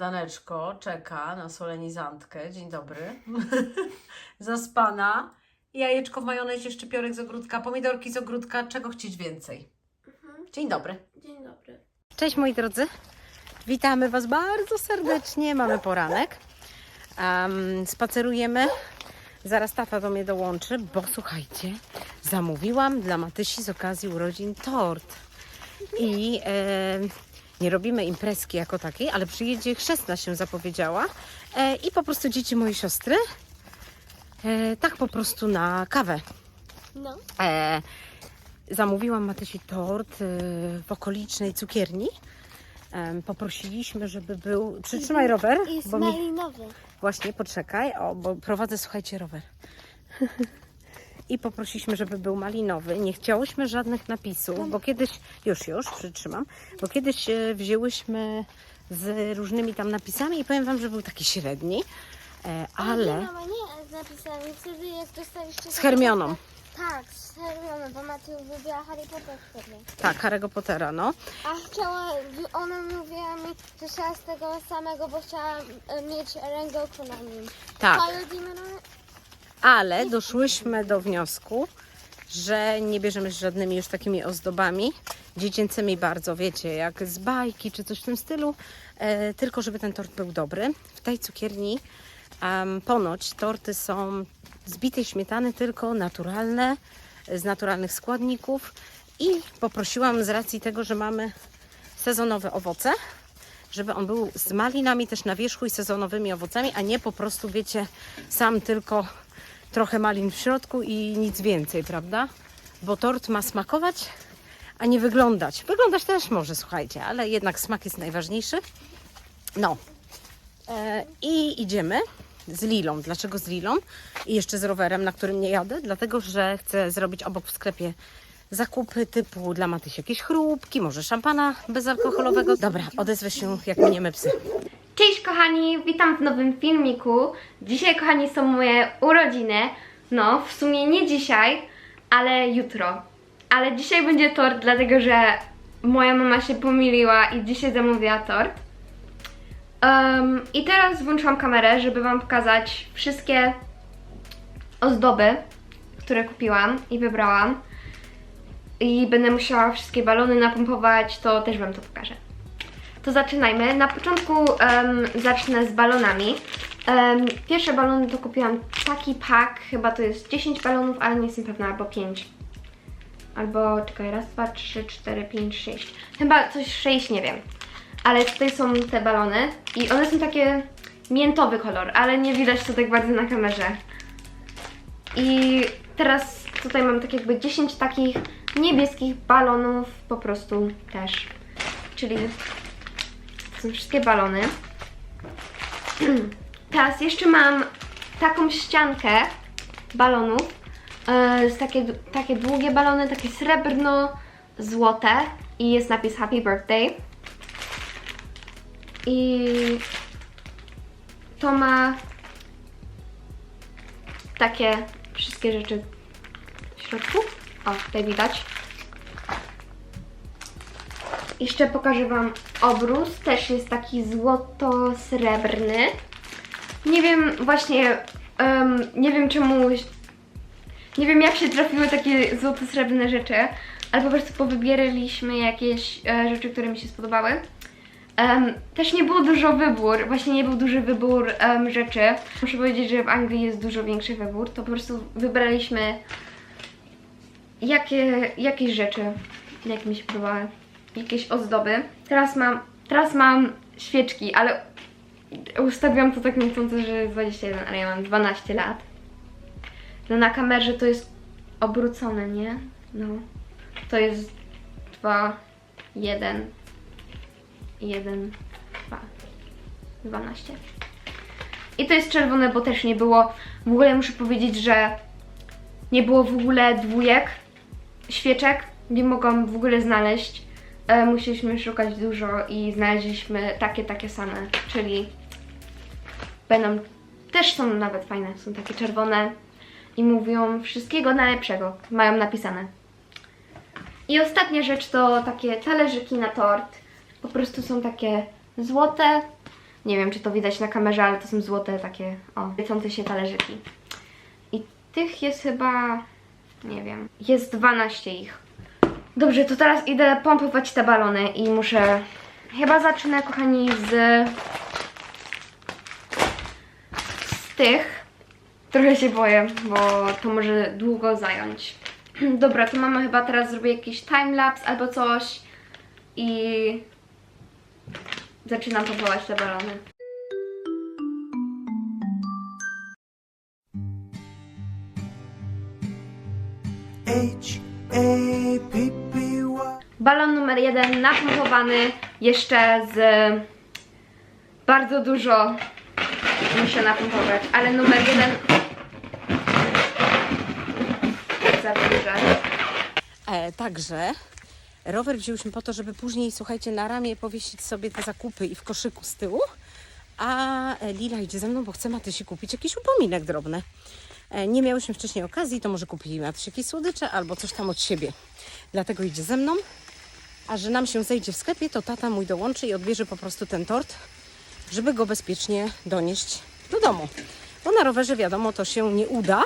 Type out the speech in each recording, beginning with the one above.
Śniadaneczko czeka na solenizantkę. Dzień dobry. Zaspana. Jajeczko w majonezie, szczypiorek z ogródka, pomidorki z ogródka. Czego chcieć więcej? Dzień dobry. Dzień dobry. Cześć moi drodzy. Witamy Was bardzo serdecznie. Mamy poranek. Em, spacerujemy. Zaraz tata do mnie dołączy, bo słuchajcie, zamówiłam dla Matysi z okazji urodzin tort. I e, nie robimy imprezki jako takiej, ale przyjedzie chrzestna się zapowiedziała. E, I po prostu dzieci mojej siostry. E, tak po prostu na kawę. No. E, zamówiłam Matysi tort e, w okolicznej cukierni. Em, poprosiliśmy, żeby był. Przytrzymaj rower, Jest bo mi... malinowy. Właśnie, poczekaj, o, bo prowadzę, słuchajcie, rower. I poprosiliśmy, żeby był malinowy. Nie chciałyśmy żadnych napisów, bo kiedyś, już, już, przytrzymam, bo kiedyś e, wzięłyśmy z różnymi tam napisami i powiem Wam, że był taki średni, e, ale Nie, mama, nie z napisami. Wtedy jak dostaliście... z Hermioną. Tak, z Hermioną, bo Maty wybrała Harry Potter wtedy. Tak, Harry'ego Pottera, no. A chciała, ona mówiła mi, że chciała z tego samego, bo chciała e, mieć ręgałku na nim. Tak. It? Ale doszłyśmy do wniosku, że nie bierzemy z żadnymi już takimi ozdobami dziecięcymi bardzo, wiecie, jak z bajki czy coś w tym stylu, e, tylko żeby ten tort był dobry. W tej cukierni em, ponoć torty są z bitej śmietany, tylko naturalne, z naturalnych składników i poprosiłam z racji tego, że mamy sezonowe owoce, żeby on był z malinami też na wierzchu i sezonowymi owocami, a nie po prostu, wiecie, sam tylko trochę malin w środku i nic więcej, prawda? Bo tort ma smakować, a nie wyglądać. Wyglądać też może, słuchajcie, ale jednak smak jest najważniejszy. No. E, I idziemy z Lilą. Dlaczego z Lilą? I jeszcze z rowerem, na którym nie jadę, dlatego że chcę zrobić obok w sklepie zakupy typu dla Matysi jakieś chrupki, może szampana bezalkoholowego. Dobra, odezwę się jak miniemy psy. Cześć kochani, witam w nowym filmiku. Dzisiaj kochani są moje urodziny. No, w sumie nie dzisiaj, ale jutro. Ale dzisiaj będzie tort, dlatego że moja mama się pomyliła i dzisiaj zamówiła tort. Em, I teraz włączyłam kamerę, żeby wam pokazać wszystkie ozdoby, które kupiłam i wybrałam. I będę musiała wszystkie balony napompować, to też wam to pokażę. To zaczynajmy. Na początku em, zacznę z balonami. Em, pierwsze balony to kupiłam taki pak, chyba to jest 10 balonów, ale nie jestem pewna, albo 5. Albo, czekaj, raz, dwa, trzy, cztery, pięć, sześć. Chyba coś 6, nie wiem. Ale tutaj są te balony i one są takie miętowy kolor, ale nie widać to tak bardzo na kamerze. I teraz tutaj mam tak jakby 10 takich niebieskich balonów po prostu też. Czyli są wszystkie balony. Teraz jeszcze mam taką ściankę balonów. Z takie, takie długie balony, takie srebrno-złote i jest napis Happy Birthday. I to ma takie wszystkie rzeczy w środku. O, tutaj widać. Jeszcze pokażę Wam obrus, też jest taki złoto-srebrny. Nie wiem właśnie, em, nie wiem czemu, nie wiem jak się trafiły takie złoto-srebrne rzeczy, ale po prostu powybieraliśmy jakieś e, rzeczy, które mi się spodobały. Em, też nie było dużo wybór, właśnie nie był duży wybór em, rzeczy. Muszę powiedzieć, że w Anglii jest dużo większy wybór, to po prostu wybraliśmy jakie, jakieś rzeczy, jakie mi się podobały, jakieś ozdoby. Teraz mam, teraz mam świeczki, ale ustawiłam to tak niechcąco, że jest 21, ale ja mam 12 lat. No na kamerze to jest obrócone, nie? No. To jest 2, 1, 1, 2, 12. I to jest czerwone, bo też nie było. W ogóle muszę powiedzieć, że nie było w ogóle dwójek świeczek. Nie mogłam w ogóle znaleźć. E, musieliśmy szukać dużo i znaleźliśmy takie, takie same, czyli będą, też są nawet fajne, są takie czerwone i mówią wszystkiego najlepszego, mają napisane. I ostatnia rzecz to takie talerzyki na tort. Po prostu są takie złote, Nie wiem, czy to widać na kamerze, ale to są złote takie, o, świecące się talerzyki. I tych jest chyba, nie wiem, jest 12 ich. Dobrze, to teraz idę pompować te balony i muszę, chyba zacznę, kochani, z, z tych. Trochę się boję, bo to może długo zająć. Dobra, to mamy chyba teraz zrobię jakiś timelapse albo coś i zaczynam pompować te balony. Balon numer jeden napompowany jeszcze z bardzo dużo muszę napompować, ale numer jeden za duże. E, także rower wzięłyśmy po to, żeby później, słuchajcie, na ramię powiesić sobie te zakupy i w koszyku z tyłu. A e, Lila idzie ze mną, bo chce Matysi kupić jakiś upominek drobny. E, nie miałyśmy wcześniej okazji, to może kupili Matysi jakieś słodycze albo coś tam od siebie. Dlatego idzie ze mną. A że nam się zejdzie w sklepie, to tata mój dołączy i odbierze po prostu ten tort, żeby go bezpiecznie donieść do domu. Bo na rowerze, wiadomo, to się nie uda.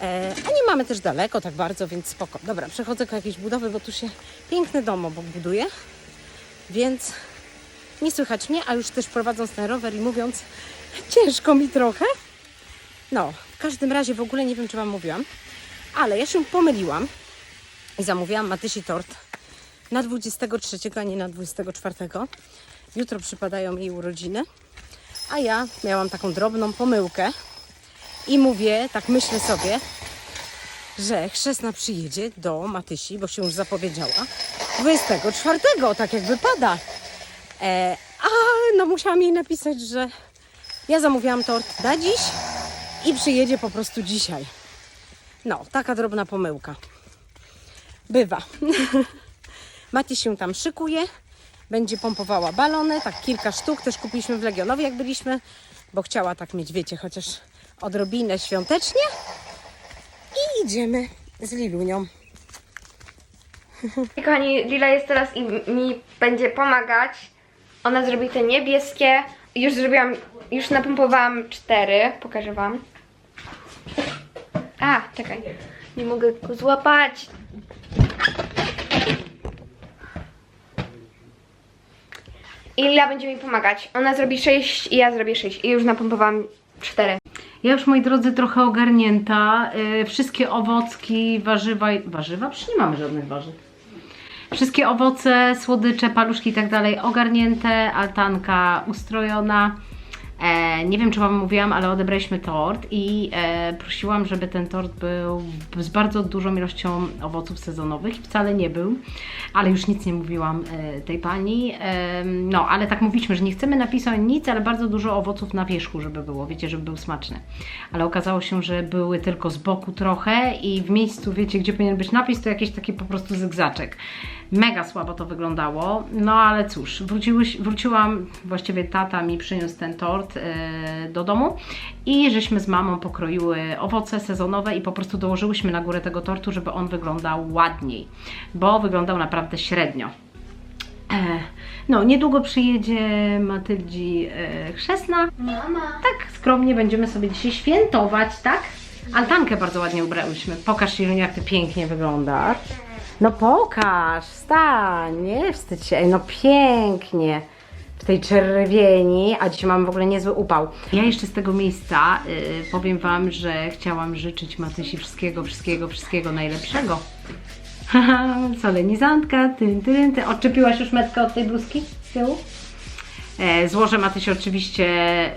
E, a nie mamy też daleko tak bardzo, więc spoko. Dobra, przechodzę do jakiejś budowy, bo tu się piękny dom obok buduje, więc nie słychać mnie, a już też prowadząc ten rower i mówiąc, ciężko mi trochę. No, w każdym razie w ogóle nie wiem, czy Wam mówiłam, ale ja się pomyliłam i zamówiłam Matysi tort na 23, a nie na 24. Jutro przypadają jej urodziny, a ja miałam taką drobną pomyłkę i mówię, tak myślę sobie, że chrzestna przyjedzie do Matysi, bo się już zapowiedziała, 24, tak jak wypada. E, a no musiałam jej napisać, że ja zamówiłam tort na dziś i przyjedzie po prostu dzisiaj. No, taka drobna pomyłka. Bywa. Maty się tam szykuje, będzie pompowała balony, tak kilka sztuk też kupiliśmy w Legionowie jak byliśmy, bo chciała tak mieć, wiecie, chociaż odrobinę świątecznie. I idziemy z Lilunią. Kochani, Lila jest teraz i mi będzie pomagać. Ona zrobi te niebieskie. Już zrobiłam, już napompowałam cztery. Pokażę wam. A, czekaj. Nie mogę go złapać. I będzie mi pomagać. Ona zrobi sześć i ja zrobię sześć. I już napompowałam cztery. Ja już, moi drodzy, trochę ogarnięta. Yy, wszystkie owocki, warzywa. Warzywa? Przecież nie mamy żadnych warzyw. Wszystkie owoce, słodycze, paluszki i tak dalej ogarnięte, altanka ustrojona. E, nie wiem, czy Wam mówiłam, ale odebraliśmy tort i e, prosiłam, żeby ten tort był z bardzo dużą ilością owoców sezonowych wcale nie był, ale już nic nie mówiłam e, tej pani. No, ale tak mówiliśmy, że nie chcemy napisać nic, ale bardzo dużo owoców na wierzchu, żeby było, wiecie, żeby był smaczny. Ale okazało się, że były tylko z boku trochę i w miejscu, wiecie, gdzie powinien być napis, to jakiś taki po prostu zygzaczek. Mega słabo to wyglądało, no ale cóż, wróciłam, właściwie tata mi przyniósł ten tort e, do domu i żeśmy z mamą pokroiły owoce sezonowe i po prostu dołożyłyśmy na górę tego tortu, żeby on wyglądał ładniej, bo wyglądał naprawdę średnio. E, no, niedługo przyjedzie Matyldzi e, chrzestna. Mama. Tak, skromnie będziemy sobie dzisiaj świętować, tak? Altankę bardzo ładnie ubrałyśmy. Pokaż Iluniu, jak ty pięknie wyglądasz. No pokaż, wstań, nie wstydź się. No pięknie. W tej czerwieni, a dzisiaj mamy w ogóle niezły upał. Ja jeszcze z tego miejsca y, powiem Wam, że chciałam życzyć Matysi wszystkiego, wszystkiego, wszystkiego najlepszego. Haha, solenizantka, tyn, tyn, ty. Odczepiłaś już metkę od tej bluzki z tyłu? E, Złożę Matysi oczywiście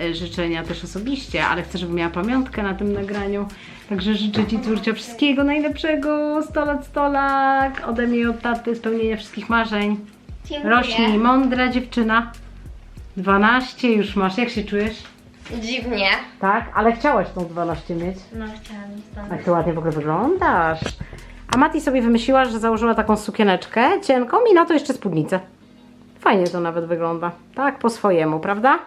e, życzenia też osobiście, ale chcę, żeby miała pamiątkę na tym nagraniu. Także życzę Ci, córcia, wszystkiego najlepszego, 100 lat, 100 lat, ode mnie i od taty, spełnienia wszystkich marzeń. Dziękuję. Rośnij, mądra dziewczyna. 12 już masz, jak się czujesz? Dziwnie. Tak, ale chciałaś tą 12 mieć. No chciałam stąd. Jak ty ładnie w ogóle wyglądasz. A Mati sobie wymyśliła, że założyła taką sukieneczkę cienką i na to jeszcze spódnicę. Fajnie to nawet wygląda. Tak, po swojemu, prawda?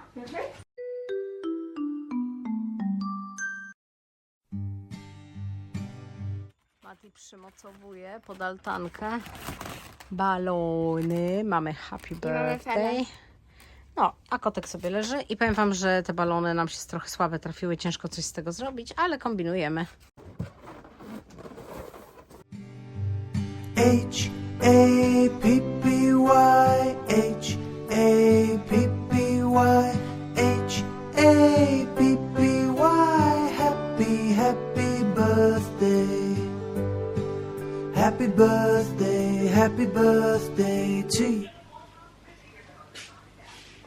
Mati przymocowuje pod altankę balony. Mamy happy birthday. No, a kotek sobie leży i powiem Wam, że te balony nam się trochę słabe trafiły, ciężko coś z tego zrobić, ale kombinujemy. H birthday Happy birthday Happy birthday to you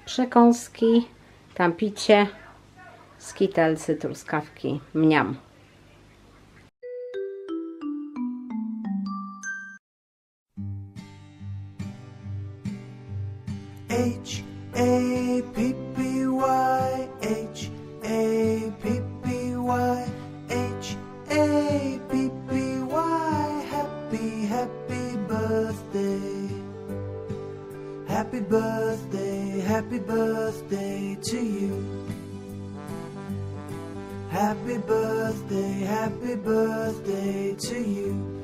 Przekąski, tam picie, skitelsy, truskawki, mniam. Happy birthday Happy birthday Happy birthday to you Happy birthday Happy birthday to you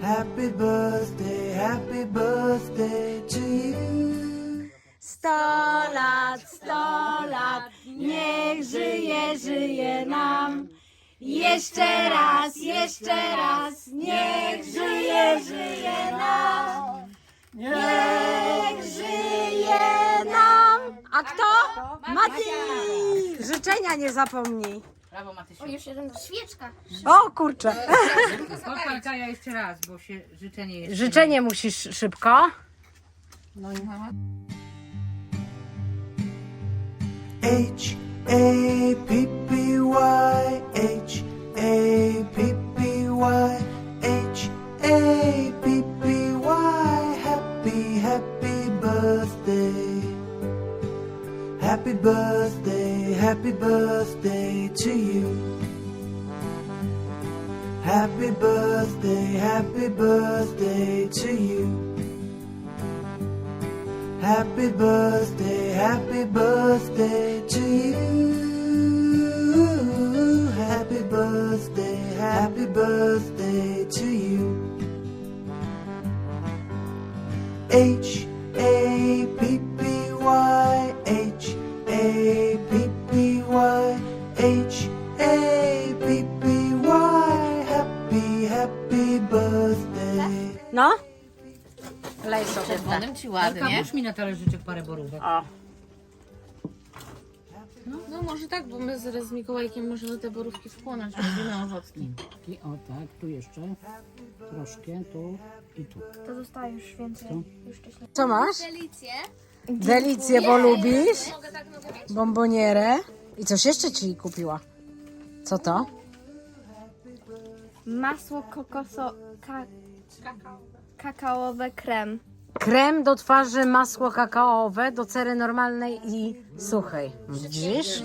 Happy birthday, happy birthday to you. Sto lat, sto lat, niech żyje, żyje nam. Jeszcze raz, jeszcze raz, niech żyje, żyje nam. Niech żyje nam. A kto? Mati! Życzenia nie zapomnij. O, już jeden świeczka. O kurczę. Popatrz, ja jeszcze raz, bo się życzenie jest. Życzenie musisz szybko. H A P P Y H A P P Y H A P P Y. Happy Happy birthday. Happy birthday Happy birthday to you. Happy birthday Happy birthday to you. Happy birthday, happy birthday to you. Happy birthday to you. H A P P Y H A P P Y H A P P Y Happy, happy birthday. No. Lej sobie te. Wonem ci ładnie. Puść mi na talerzyczek parę borówek. O. No może tak, bo my zaraz z Mikołajkiem możemy te borówki wchłonąć, będziemy owocni. I o tak, tu jeszcze. Troszkę, tu i tu. To zostaje już więcej. Już wcześniej. Co masz? Delicje. Delicję, bo lubisz. Bombonierę. I coś jeszcze ci kupiła. Co to? Masło kokoso... Ka... Kakaowe krem. Krem do twarzy, masło kakaowe do cery normalnej i suchej. Widzisz?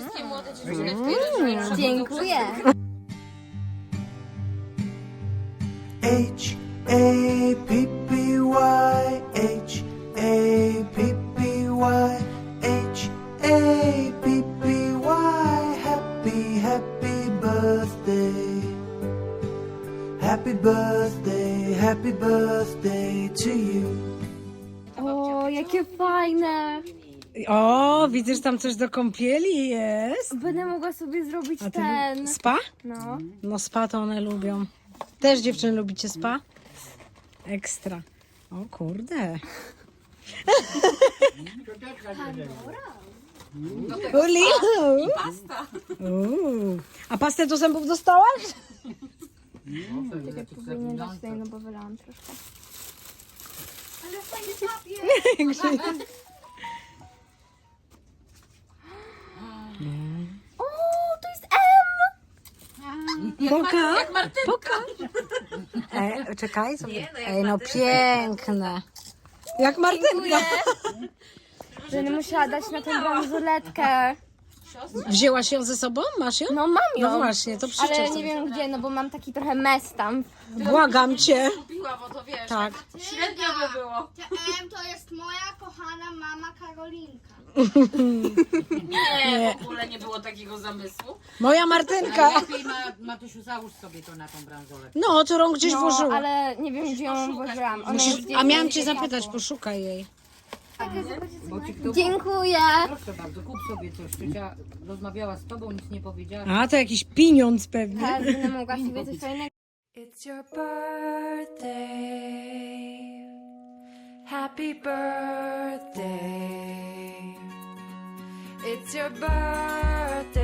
Dziękuję. H A P P Y H A P P Y H A P P Y Happy Happy birthday Happy birthday Happy birthday to you jakie fajne. O, widzisz tam coś do kąpieli jest. Będę mogła sobie zrobić A ty ten. spa? No. No spa to one lubią. Też dziewczyny lubicie spa? Ekstra. O kurde. Uli. Pasta. A pastę do zębów dostałaś? Czekaj, powinien dać tutaj, no bo wylałam troszkę. O, to jest M! Poka. Poka. E, czekaj. Sobie. Ej, no piękne. Jak Martynka. Będę musiała dać na tę bransoletkę. Wzięłaś ją ze sobą? Masz ją? No mam ją. No właśnie, to Ale nie wiem gdzie, no bo mam taki trochę mes tam. Błagam cię. Piła, bo to wiesz, Tak. średnio by było. M to jest moja kochana mama Karolinka. Nie, w ogóle nie było takiego zamysłu. Moja Martynka. Lepiej, ma, Matusiu, załóż sobie to na tą bransolę. No, to rąk gdzieś No, włożyła. ale nie wiem gdzie ją włożyłam. Ona jest Musisz, gdzieś a miałam cię zapytać, poszukaj jej. Dziękuję. Proszę bardzo, kup sobie coś. Ciocia rozmawiała z tobą, nic nie powiedziała. A, to jakiś pieniądz pewnie. Teraz będę mogła sobie coś fajnego. It's your birthday. Happy birthday. It's your birthday.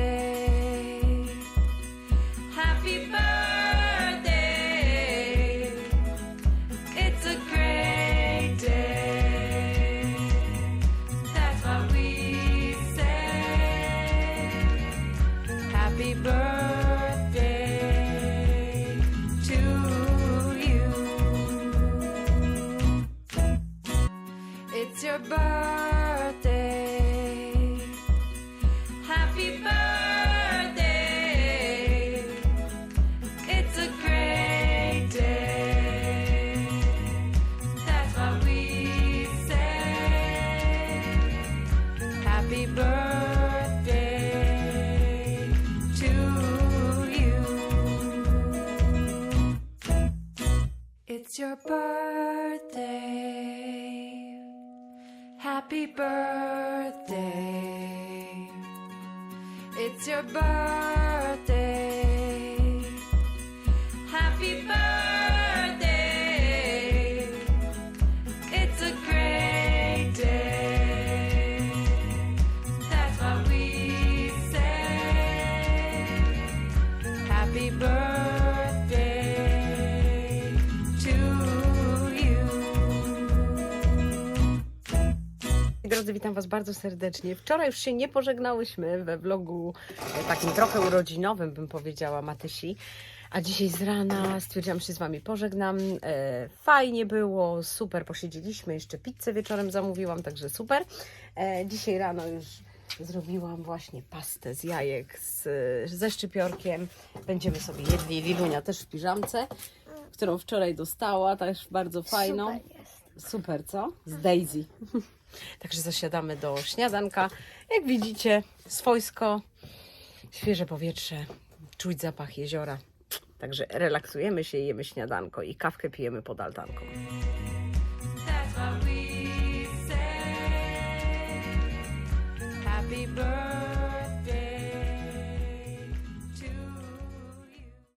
Witam Was bardzo serdecznie. Wczoraj już się nie pożegnałyśmy we vlogu takim trochę urodzinowym, bym powiedziała, Matysi. A dzisiaj z rana stwierdziłam, że się z Wami pożegnam. E, fajnie było, super posiedzieliśmy. Jeszcze pizzę wieczorem zamówiłam, także super. E, dzisiaj rano już zrobiłam właśnie pastę z jajek z, ze szczypiorkiem. Będziemy sobie jedli. Wilunia też w piżamce, którą wczoraj dostała, też bardzo fajną. Super. Super, co? Z Daisy. Także zasiadamy do śniadanka. Jak widzicie, swojsko, świeże powietrze, czuć zapach jeziora. Także relaksujemy się, jemy śniadanko i kawkę pijemy pod altanką.